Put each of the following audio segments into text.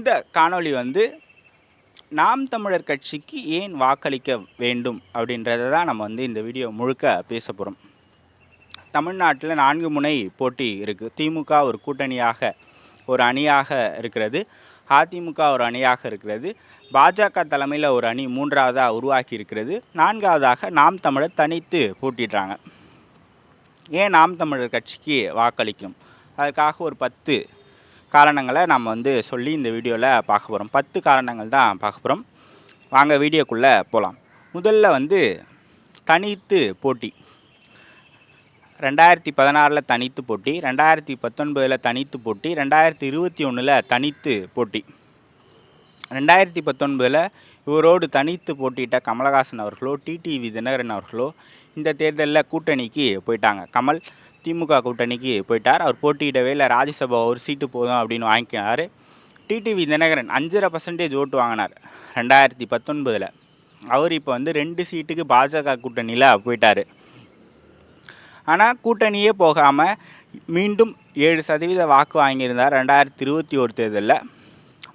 இந்த காணொளி வந்து நாம் தமிழர் கட்சிக்கு ஏன் வாக்களிக்க வேண்டும் அப்படின்றத தான் நம்ம வந்து இந்த வீடியோ முழுக்க பேச போகிறோம் தமிழ்நாட்டில் நான்கு முனை போட்டி இருக்குது திமுக ஒரு கூட்டணியாக ஒரு அணியாக இருக்கிறது. அதிமுக ஒரு அணியாக இருக்கிறது. பாஜக தலைமையில் ஒரு அணி மூன்றாவதாக உருவாக்கி இருக்கிறது. நான்காவதாக நாம் தமிழர் தனித்து போட்டிடுறாங்க ஏன் நாம் தமிழர் கட்சிக்கு வாக்களிக்கணும் அதற்காக ஒரு பத்து காரணங்களை நம்ம வந்து சொல்லி இந்த வீடியோவில் பார்க்க போகிறோம் பத்து காரணங்கள் தான் பார்க்க போகிறோம் வாங்க வீடியோக்குள்ளே போகலாம் முதல்ல வந்து தனித்து போட்டி. ரெண்டாயிரத்தி பதினாறில் தனித்து போட்டி ரெண்டாயிரத்தி பத்தொன்பதில் தனித்து போட்டி ரெண்டாயிரத்தி இருபத்தி ஒன்றில் தனித்து போட்டி. ரெண்டாயிரத்தி பத்தொன்பதில் இவரோடு தனித்து போட்டியிட்ட கமலஹாசன் அவர்களோ டிடிவி தினகரன் அவர்களோ இந்த தேர்தலில் கூட்டணிக்கு போயிட்டாங்க. கமல் திமுக கூட்டணிக்கு போயிட்டார். அவர் போட்டியிடவே இல்லை. ராஜ்யசபா ஒரு சீட்டு போதும் அப்படின்னு வாங்கிக்கினார் டிடிவி தினகரன் அஞ்சரை பர்சன்டேஜ் ஓட்டு வாங்கினார் ரெண்டாயிரத்தி பத்தொன்பதில். அவர் இப்போ வந்து ரெண்டு சீட்டுக்கு பாஜக கூட்டணியில் போயிட்டார். ஆனால் கூட்டணியே போகாமல் மீண்டும் ஏழு சதவீத வாக்கு வாங்கியிருந்தார் ரெண்டாயிரத்தி இருபத்தி ஒரு தேர்தலில்.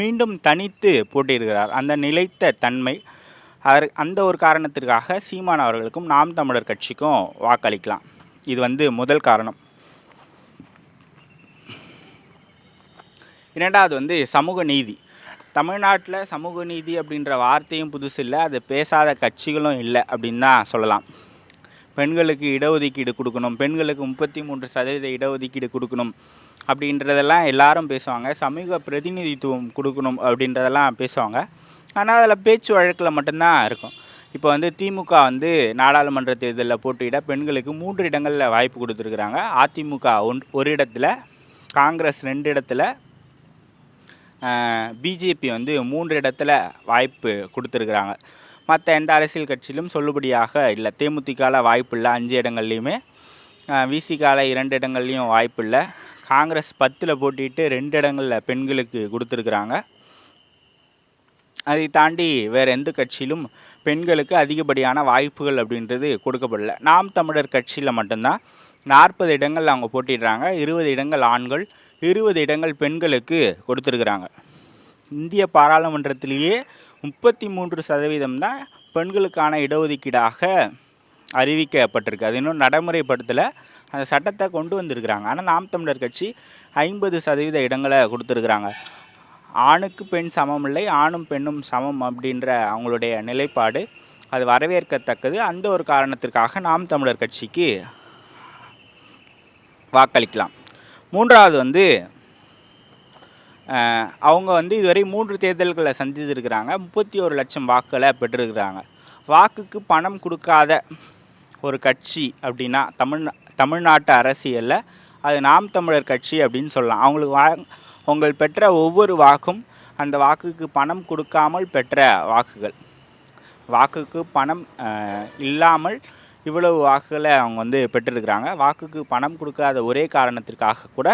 மீண்டும் தனித்து போட்டியிருக்கிறார் அந்த நிலைத்த தன்மை அவர் அந்த ஒரு காரணத்திற்காக சீமான் அவர்களுக்கும் நாம் தமிழர் கட்சிக்கும் வாக்களிக்கலாம். இது வந்து முதல் காரணம். இரண்டாவது வந்து சமூக நீதி. தமிழ்நாட்டில் சமூக நீதி அப்படின்ற வார்த்தையும் புதுசு இல்லை அது பேசாத கட்சிகளும் இல்லை அப்படின்னு தான் சொல்லலாம். பெண்களுக்கு இடஒதுக்கீடு கொடுக்கணும் பெண்களுக்கு முப்பத்தி மூன்று சதவீத இடஒதுக்கீடு கொடுக்கணும் அப்படின்றதெல்லாம் எல்லாரும் பேசுவாங்க. சமூக பிரதிநிதித்துவம் கொடுக்கணும் அப்படின்றதெல்லாம் பேசுவாங்க. ஆனால் அதில் பேச்சு வழக்கில் மட்டும்தான் இருக்கும். இப்போ வந்து திமுக வந்து நாடாளுமன்ற தேர்தலில் போட்டியிட பெண்களுக்கு மூன்று இடங்களில் வாய்ப்பு கொடுத்துருக்குறாங்க. அதிமுக ஒன் ஒரு இடத்துல காங்கிரஸ் ரெண்டு இடத்துல பிஜேபி வந்து மூன்று இடத்துல வாய்ப்பு கொடுத்துருக்குறாங்க. மற்ற எந்த அரசியல் கட்சியிலும் சொல்லுபடியாக இல்லை. தேமுதிகவில் வாய்ப்பு இல்லை அஞ்சு இடங்கள்லையுமே. விசிகால இரண்டு இடங்கள்லையும் வாய்ப்பு இல்லை. காங்கிரஸ் பத்தில் போட்டிட்டு ரெண்டு இடங்களில் பெண்களுக்கு கொடுத்துருக்குறாங்க. அதை தாண்டி வேறு எந்த கட்சியிலும் பெண்களுக்கு அதிகப்படியான வாய்ப்புகள் அப்படின்றது கொடுக்கப்படல. நாம் தமிழர் கட்சியில் மட்டும்தான் நாற்பது இடங்கள் அவங்க போட்டிடுறாங்க. இருபது இடங்கள் ஆண்கள் இருபது இடங்கள் பெண்களுக்கு கொடுத்துருக்குறாங்க. இந்திய பாராளுமன்றத்திலேயே முப்பத்தி மூன்று சதவீதம் தான் பெண்களுக்கான இடஒதுக்கீடாக அறிவிக்கப்பட்டிருக்கு. அது இன்னும் நடைமுறைப்படுத்தலை. அந்த சட்டத்தை கொண்டு வந்திருக்கிறாங்க. ஆனால் நாம் தமிழர் கட்சி ஐம்பது சதவீத இடங்களை கொடுத்துருக்குறாங்க. ஆணுக்கு பெண் சமம் இல்லை ஆணும் பெண்ணும் சமம் அப்படின்ற அவங்களுடைய நிலைப்பாடு அது வரவேற்கத்தக்கது. அந்த ஒரு காரணத்திற்காக நாம் தமிழர் கட்சிக்கு வாக்களிக்கலாம். மூன்றாவது வந்து அவங்க வந்து இதுவரை மூன்று தேர்தல்களை சந்தித்திருக்கிறாங்க. முப்பத்தி ஒரு லட்சம் வாக்குகளை பெற்றிருக்கிறாங்க. வாக்குக்கு பணம் கொடுக்காத ஒரு கட்சி அப்படின்னா தமிழ் தமிழ்நாட்டு அரசியலில் அது நாம் தமிழர் கட்சி அப்படின்னு சொல்லலாம். அவங்களுக்கு வா உங்கள் பெற்ற ஒவ்வொரு வாக்கும் அந்த வாக்குக்கு பணம் கொடுக்காமல் பெற்ற வாக்குகள். வாக்குக்கு பணம் இல்லாமல் இவ்வளவு வாக்குகளை அவங்க வந்து பெற்றிருக்கிறாங்க. வாக்குக்கு பணம் கொடுக்காத ஒரே காரணத்திற்காக கூட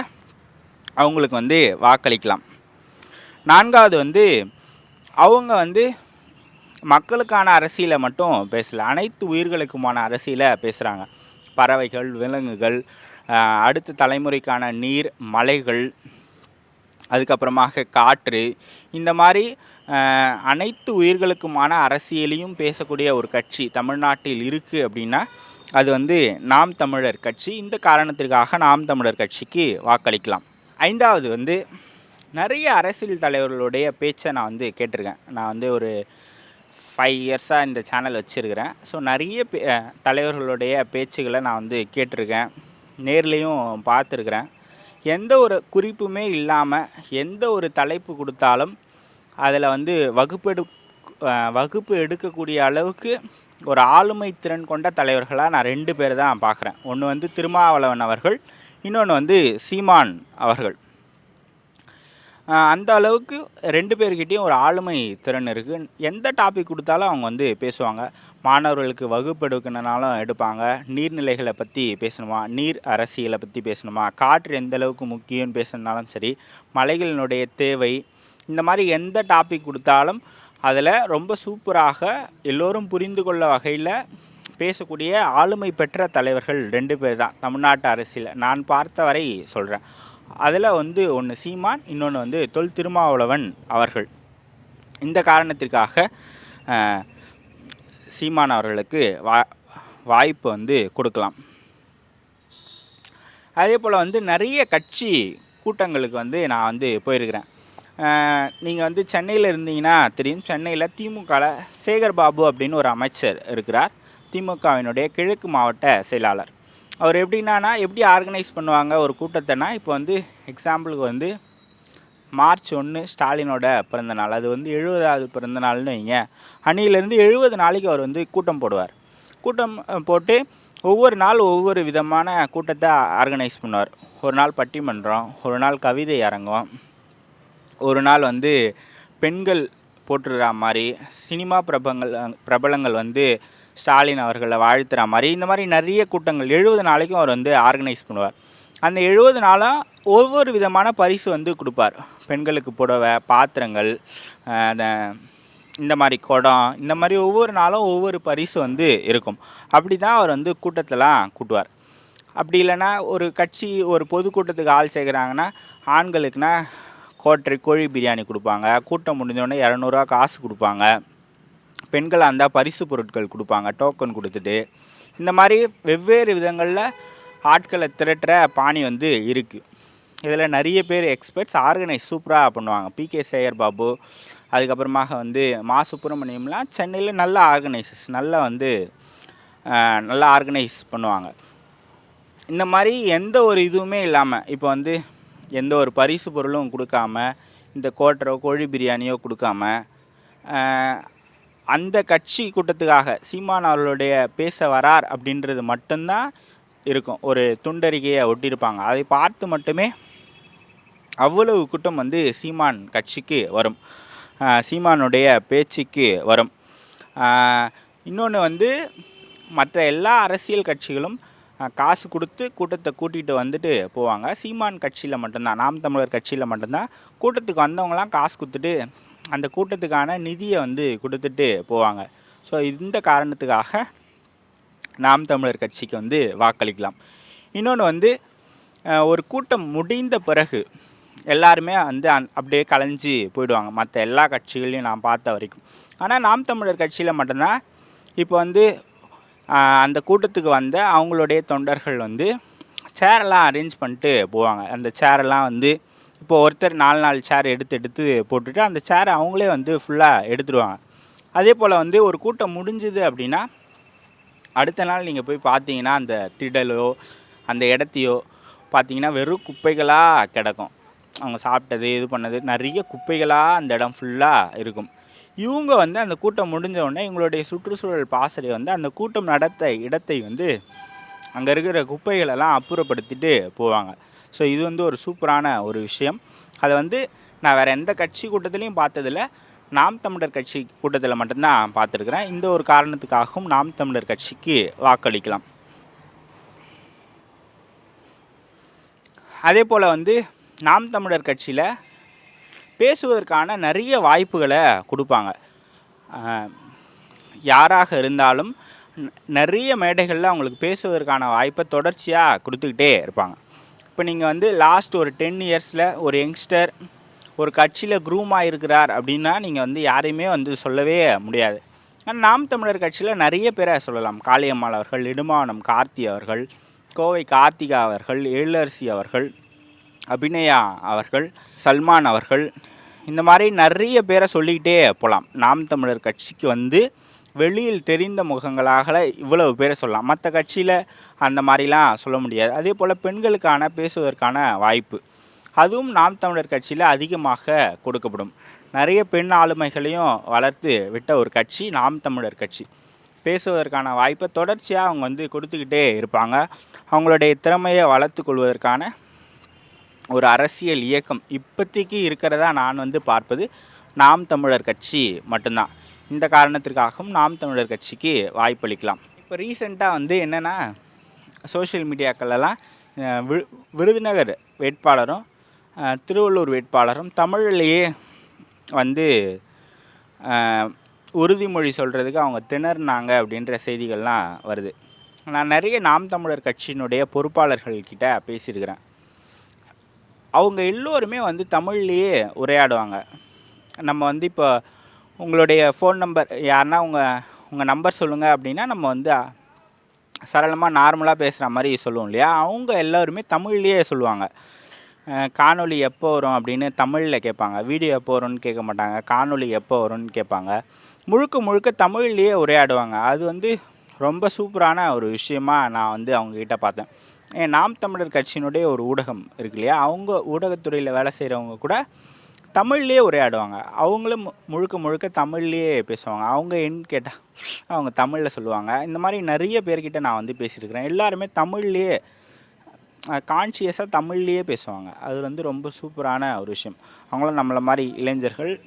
அவங்களுக்கு வந்து வாக்களிக்கலாம். நான்காவது வந்து அவங்க வந்து மக்களுக்கான அரசியலை மட்டும் பேசல. அனைத்து உயிர்களுக்குமான அரசியலை பேசுகிறாங்க பறவைகள் விலங்குகள் அடுத்த தலைமுறைக்கான நீர் மலைகள் அதுக்கப்புறமாக காற்று இந்த மாதிரி அனைத்து உயிர்களுக்குமான அரசியலையும் பேசக்கூடிய ஒரு கட்சி தமிழ்நாட்டில் இருக்குது அப்படின்னா அது வந்து நாம் தமிழர் கட்சி. இந்த காரணத்திற்காக நாம் தமிழர் கட்சிக்கு வாக்களிக்கலாம். ஐந்தாவது வந்து நிறைய அரசியல் தலைவர்களுடைய பேச்சை நான் வந்து கேட்டிருக்கேன். நான் வந்து ஒரு ஃபைவ் இயர்ஸாக இந்த சேனல் வச்சுருக்கிறேன். ஸோ நிறைய பே- தலைவர்களுடைய பேச்சுகளை நான் வந்து கேட்டிருக்கேன். நேர்லேயும் பார்த்துருக்குறேன். எந்த ஒரு குறிப்புமே இல்லாமல் எந்த ஒரு தலைப்பு கொடுத்தாலும் அதில் வந்து வகுப்பெடு வகுப்பு எடுக்கக்கூடிய அளவுக்கு ஒரு ஆளுமை திறன் கொண்ட தலைவர்களாக நான் ரெண்டு பேர் தான் பார்க்குறேன் ஒன்று வந்து திருமாவளவன் அவர்கள் இன்னொன்று வந்து சீமான் அவர்கள். அந்த அளவுக்கு ரெண்டு பேர்கிட்டையும் ஒரு ஆளுமை திறன் இருக்குது எந்த டாபிக் கொடுத்தாலும் அவங்க வந்து பேசுவாங்க. மாணவர்களுக்கு வகுப்பு எடுக்கணுனாலும் எடுப்பாங்க. நீர்நிலைகளை பற்றி பேசணுமா? நீர் அரசியலை பற்றி பேசணுமா? காற்று எந்த அளவுக்கு முக்கியம்னு பேசணுனாலும் சரி மலைகளினுடைய தேவை இந்த மாதிரி எந்த டாபிக் கொடுத்தாலும் அதில் ரொம்ப சூப்பராக எல்லோரும் புரிந்து கொள்ள வகையில் பேசக்கூடிய ஆளுமை பெற்ற தலைவர்கள் ரெண்டு பேர் தான். தமிழ்நாட்டு அரசியல். நான் பார்த்த வரை சொல்கிறேன் அதில் வந்து ஒன்று சீமான் இன்னொன்று வந்து தொல் திருமாவளவன் அவர்கள். இந்த காரணத்திற்காக சீமான் அவர்களுக்கு வா வாய்ப்பு வந்து கொடுக்கலாம். அதே போல் வந்து நிறைய கட்சி கூட்டங்களுக்கு வந்து நான் வந்து போயிருக்கிறேன். நீங்கள் வந்து சென்னையில் இருந்தீங்கன்னா தெரியும் சென்னையில் திமுகவில் சேகர் பாபு அப்படின்னு ஒரு அமைச்சர் இருக்கிறார். திமுகவினுடைய கிழக்கு மாவட்ட செயலாளர். அவர் எப்படின்னா எப்படி ஆர்கனைஸ் பண்ணுவாங்க ஒரு கூட்டத்தைனா இப்போ வந்து எக்ஸாம்பிளுக்கு வந்து மார்ச் ஒன்று ஸ்டாலினோட பிறந்தநாள் அது வந்து எழுபதாவது பிறந்தநாள்னு வைங்க. அன்னியிலேருந்து எழுபது நாளைக்கு அவர் வந்து கூட்டம் போடுவார். கூட்டம் போட்டு ஒவ்வொரு நாள் ஒவ்வொரு விதமான கூட்டத்தை ஆர்கனைஸ் பண்ணுவார். ஒரு நாள் பட்டிமன்றம் ஒரு நாள் கவிதை அரங்கம் ஒரு நாள் வந்து பெண்கள் போட்டுடுற மாதிரி சினிமா பிரபங்கள் பிரபலங்கள் வந்து ஸ்டாலின் அவர்களை வாழ்த்துற மாதிரி இந்த மாதிரி நிறைய கூட்டங்கள் எழுபது நாளைக்கும் அவர் வந்து ஆர்கனைஸ் பண்ணுவார். அந்த எழுபது நாளாக ஒவ்வொரு விதமான பரிசு வந்து கொடுப்பார். பெண்களுக்கு புடவை பாத்திரங்கள் அந்த இந்த மாதிரி குடம் இந்த மாதிரி ஒவ்வொரு நாளும் ஒவ்வொரு பரிசு வந்து இருக்கும். அப்படி தான் அவர் வந்து கூட்டத்தெல்லாம் கூட்டுவார். அப்படி இல்லைன்னா ஒரு கட்சி ஒரு பொதுக்கூட்டத்துக்கு ஆள் சேர்க்குறாங்கன்னா ஆண்களுக்குனா கோட்டை கோழி பிரியாணி கொடுப்பாங்க. கூட்டம் முடிஞ்சோடனே இரநூறுவா காசு கொடுப்பாங்க. பெண்களாக இருந்தால் பரிசு பொருட்கள் கொடுப்பாங்க டோக்கன் கொடுத்துட்டு. இந்த மாதிரி வெவ்வேறு விதங்களில் ஆட்களை திரட்டுற பாணி வந்து இருக்குது இதில் நிறைய பேர் எக்ஸ்பர்ட்ஸ் ஆர்கனைஸ் சூப்பராக பண்ணுவாங்க. பிகே சேயர் பாபு அதுக்கப்புறமாக வந்து மா சுப்பிரமணியம்லாம் சென்னையில் நல்ல ஆர்கனைசர்ஸ் நல்லா வந்து நல்லா ஆர்கனைஸ் பண்ணுவாங்க. இந்த மாதிரி எந்த ஒரு இதுவுமே இல்லாமல் இப்போ வந்து எந்த ஒரு பரிசு பொருளும் கொடுக்காம இந்த கோட்டரோ கோழி பிரியாணியோ கொடுக்காம அந்த கட்சி கூட்டத்துக்காக சீமான் அவர்களுடைய பேச வரார் அப்படின்றது மட்டும்தான் இருக்கும். ஒரு துண்டறிக்கையை ஒட்டியிருப்பாங்க. அதை பார்த்து மட்டுமே அவ்வளவு கூட்டம் வந்து சீமான் கட்சிக்கு வரும். சீமானுடைய பேச்சுக்கு வரும். இன்னொன்று வந்து மற்ற எல்லா அரசியல் கட்சிகளும் காசு கொடுத்து கூட்டத்தை கூட்டிகிட்டு வந்துட்டு போவாங்க. சீமான் கட்சியில் மட்டும்தான் நாம் தமிழர் கட்சியில் மட்டும்தான். கூட்டத்துக்கு வந்தவங்களாம் காசு கொடுத்துட்டு அந்த கூட்டத்துக்கான நிதியை வந்து கொடுத்துட்டு போவாங்க. ஸோ இந்த காரணத்துக்காக நாம் தமிழர் கட்சிக்கு வந்து வாக்களிக்கலாம். இன்னொன்று வந்து ஒரு கூட்டம் முடிந்த பிறகு எல்லாருமே வந்து அந் அப்படியே கலைஞ்சு போயிடுவாங்க. மற்ற எல்லா கட்சிகளையும் நான் பார்த்த வரைக்கும். ஆனால் நாம் தமிழர் கட்சியில் மட்டும்தான் இப்போ வந்து அந்த கூட்டத்துக்கு வந்த அவங்களுடைய தொண்டர்கள் வந்து சேரெல்லாம் அரேஞ்ச் பண்ணிட்டு போவாங்க. அந்த சேரெல்லாம் வந்து இப்போ ஒருத்தர் நாலு நாலு சேர் எடுத்து எடுத்து போட்டுட்டு அந்த சேரை அவங்களே வந்து ஃபுல்லாக எடுத்துடுவாங்க அதே போல் வந்து ஒரு கூட்டம் முடிஞ்சுது அப்படின்னா அடுத்த நாள் நீங்கள் போய் பார்த்தீங்கன்னா அந்த திடலோ அந்த இடத்தையோ பார்த்தீங்கன்னா வெறும் குப்பைகளாக கிடக்கும். அவங்க சாப்பிட்டது இது பண்ணது நிறைய குப்பைகளாக அந்த இடம் ஃபுல்லாக இருக்கும். இவங்க வந்து அந்த கூட்டம் முடிஞ்ச உடனே இவங்களுடைய சுற்றுச்சூழல் பாசறை வந்து அந்த கூட்டம் நடத்த இடத்தை வந்து அங்கே இருக்கிற குப்பைகளெல்லாம் அப்புறப்படுத்திட்டு போவாங்க. ஸோ இது வந்து ஒரு சூப்பரான ஒரு விஷயம். அதை வந்து நான் வேறு எந்த கட்சி கூட்டத்திலையும் பார்த்ததில்ல. நாம் தமிழர் கட்சி கூட்டத்தில் மட்டும்தான் பார்த்துருக்குறேன். இந்த ஒரு காரணத்துக்காகவும் நாம் தமிழர் கட்சிக்கு வாக்களிக்கலாம். அதே போல் வந்து நாம் தமிழர் கட்சியில் பேசுவதற்கான நிறைய வாய்ப்புகளை கொடுப்பாங்க. யாராக இருந்தாலும் நிறைய மேடைகளில் அவங்களுக்கு பேசுவதற்கான வாய்ப்பை தொடர்ச்சியாக கொடுத்துக்கிட்டே இருப்பாங்க. இப்போ நீங்கள் வந்து லாஸ்ட் ஒரு டென் இயர்ஸில் ஒரு யங்ஸ்டர் ஒரு கட்சியில் குரூம் ஆகிருக்கிறார் அப்படின்னா நீங்கள் வந்து யாரையுமே வந்து சொல்லவே முடியாது. ஆனால் நாம் தமிழர் கட்சியில் நிறைய பேரை சொல்லலாம். காளியம்மாள் அவர்கள் இடுமானம் கார்த்தி அவர்கள் கோவை கார்த்திகா அவர்கள் எழிலரசி அவர்கள் அபிநயா அவர்கள் சல்மான் அவர்கள். இந்த மாதிரி நிறைய பேரை சொல்லிக்கிட்டே போகலாம் நாம் தமிழர் கட்சிக்கு வந்து வெளியில் தெரிந்த முகங்களாக இவ்வளவு பேரை சொல்லலாம். மற்ற கட்சியில் அந்த மாதிரிலாம் சொல்ல முடியாது. அதே போல் பெண்களுக்கான பேசுவதற்கான வாய்ப்பு. அதுவும் நாம் தமிழர் கட்சியில் அதிகமாக கொடுக்கப்படும். நிறைய பெண் ஆளுமைகளையும் வளர்த்து விட்ட ஒரு கட்சி நாம் தமிழர் கட்சி. பேசுவதற்கான வாய்ப்பை தொடர்ச்சியாக அவங்க வந்து கொடுத்துக்கிட்டே இருப்பாங்க. அவங்களுடைய திறமையை வளர்த்து கொள்வதற்கான ஒரு அரசியல் இயக்கம் இப்போதைக்கு இருக்கிறதா நான் வந்து பார்ப்பது நாம் தமிழர் கட்சி மட்டும்தான். இந்த காரணத்திற்காகவும் நாம் தமிழர் கட்சிக்கு வாய்ப்பளிக்கலாம். இப்போ ரீசெண்டாக வந்து என்னென்னா சோஷியல் மீடியாக்களெல்லாம் வி விருதுநகர் வேட்பாளரும் திருவள்ளூர் வேட்பாளரும் தமிழ்லேயே வந்து உறுதிமொழி சொல்கிறதுக்கு அவங்க திணறினாங்க அப்படின்ற செய்திகள்லாம் வருது. நான் நிறைய நாம் தமிழர் கட்சியினுடைய பொறுப்பாளர்கள்கிட்ட பேசியிருக்கிறேன். அவங்க எல்லோருமே வந்து தமிழ்லேயே உரையாடுவாங்க. நம்ம வந்து இப்போ உங்களுடைய ஃபோன் நம்பர் யாருன்னா உங்கள் உங்கள் நம்பர் சொல்லுங்கள் அப்படின்னா நம்ம வந்து சரளமாக நார்மலாக பேசுகிற மாதிரி சொல்லுவோம் இல்லையா? அவங்க எல்லோருமே தமிழ்லேயே சொல்லுவாங்க. காணொலி எப்போ வரும் அப்படின்னு தமிழில் கேட்பாங்க. வீடியோ எப்போ வரும்னு கேட்க மாட்டாங்க. காணொலி எப்போ வரும்னு கேட்பாங்க. முழுக்க முழுக்க தமிழ்லேயே உரையாடுவாங்க. அது வந்து ரொம்ப சூப்பரான ஒரு விஷயமா நான் வந்து அவங்கக்கிட்ட பார்த்தேன். ஏன் நாம் தமிழர் கட்சியினுடைய ஒரு ஊடகம் இருக்கு இல்லையா? அவங்க ஊடகத்துறையில் வேலை செய்கிறவங்க கூட தமிழ்லேயே உரையாடுவாங்க. அவங்களும் மு- முழுக்க முழுக்க தமிழ்லேயே பேசுவாங்க. அவங்க என் கேட்டால் அவங்க தமிழில் சொல்லுவாங்க. இந்த மாதிரி நிறைய பேர்கிட்ட நான் வந்து பேசியிருக்கிறேன். எல்லாருமே தமிழ்லேயே கான்ஷியஸாக தமிழ்லேயே பேசுவாங்க. அது வந்து ரொம்ப சூப்பரான ஒரு விஷயம். அவங்களும் நம்மளை மாதிரி இளைஞர்கள்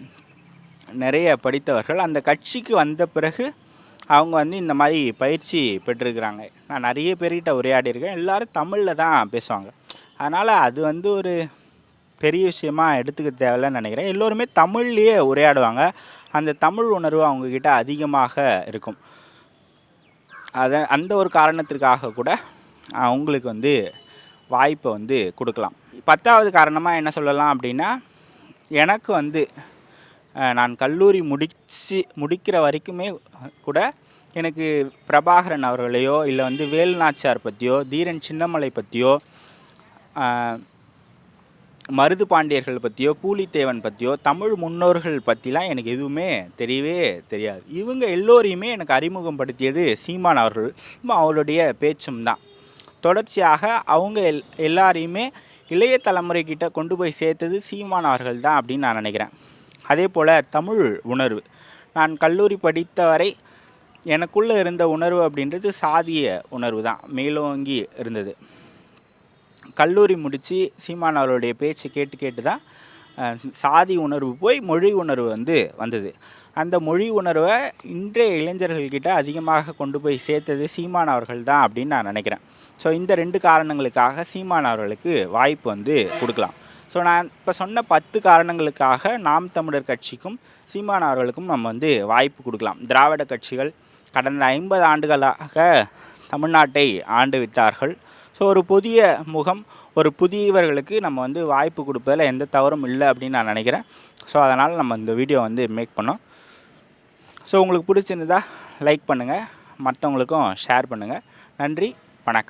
நிறைய படித்தவர்கள். அந்த கட்சிக்கு வந்த பிறகு அவங்க வந்து இந்த மாதிரி பயிற்சி பெற்றிருக்கிறாங்க. நான் நிறைய பேர்கிட்ட உரையாடியிருக்கேன். எல்லாரும் தமிழில் தான் பேசுவாங்க. அதனால் அது வந்து ஒரு பெரிய விஷயமா எடுத்துக்க தேவையில்லைன்னு நினைக்கிறேன். எல்லோருமே தமிழ்லேயே உரையாடுவாங்க. அந்த தமிழ் உணர்வு அவங்கக்கிட்ட அதிகமாக இருக்கும். அதை அந்த ஒரு காரணத்திற்காக கூட அவங்களுக்கு வந்து வாய்ப்பை வந்து கொடுக்கலாம். பத்தாவது காரணமாக என்ன சொல்லலாம் அப்படின்னா எனக்கு வந்து நான் கல்லூரி முடிச்சு முடிக்கிற வரைக்குமே கூட எனக்கு பிரபாகரன் அவர்களையோ இல்லை வந்து வேலுநாச்சியார் பற்றியோ தீரன் சின்னமலை பற்றியோ மருது பாண்டியர்கள் பற்றியோ பூலித்தேவன் பற்றியோ தமிழ் முன்னோர்கள் பற்றிலாம் எனக்கு எதுவுமே தெரியவே தெரியாது. இவங்க எல்லோரையுமே எனக்கு அறிமுகப்படுத்தியது சீமான் அவர்கள். அவருடைய பேச்சும் தான். தொடர்ச்சியாக அவங்க எல் எல்லாரையுமே இளைய தலைமுறைக்கிட்ட கொண்டு போய் சேர்த்தது சீமான் அவர்கள் தான் அப்படின்னு நான் நினைக்கிறேன். அதே போல் தமிழ் உணர்வு. நான் கல்லூரி படித்த வரை எனக்குள்ளே இருந்த உணர்வு அப்படின்றது சாதிய உணர்வு தான். மேலோங்கி இருந்தது. கல்லூரி முடித்து சீமான் அவருடைய பேச்சு கேட்டு கேட்டு தான் சாதி உணர்வு போய் மொழி உணர்வு வந்து வந்தது. அந்த மொழி உணர்வை இன்றைய இளைஞர்கள்கிட்ட அதிகமாக கொண்டு போய் சேர்த்தது சீமான் அவர்கள் தான் அப்படின்னு நான் நினைக்கிறேன். ஸோ இந்த ரெண்டு காரணங்களுக்காக சீமான் அவர்களுக்கு வாய்ப்பு வந்து கொடுக்கலாம். ஸோ நான் இப்போ சொன்ன பத்து காரணங்களுக்காக நாம் தமிழர் கட்சிக்கும் சீமான் அவர்களுக்கும் நம்ம வந்து வாய்ப்பு கொடுக்கலாம். திராவிட கட்சிகள் கடந்த ஐம்பது ஆண்டுகளாக தமிழ்நாட்டை ஆண்டு விட்டார்கள். ஸோ ஒரு புதிய முகம் ஒரு புதியவர்களுக்கு நம்ம வந்து வாய்ப்பு கொடுப்பதில் எந்த தவறும் இல்லை அப்படின்னு நான் நினைக்கிறேன். ஸோ அதனால் நம்ம இந்த வீடியோ வந்து மேக் பண்ணோம். ஸோ உங்களுக்கு பிடிச்சிருந்தா லைக் பண்ணுங்கள் மற்றவங்களுக்கும் ஷேர் பண்ணுங்கள் நன்றி வணக்கம்.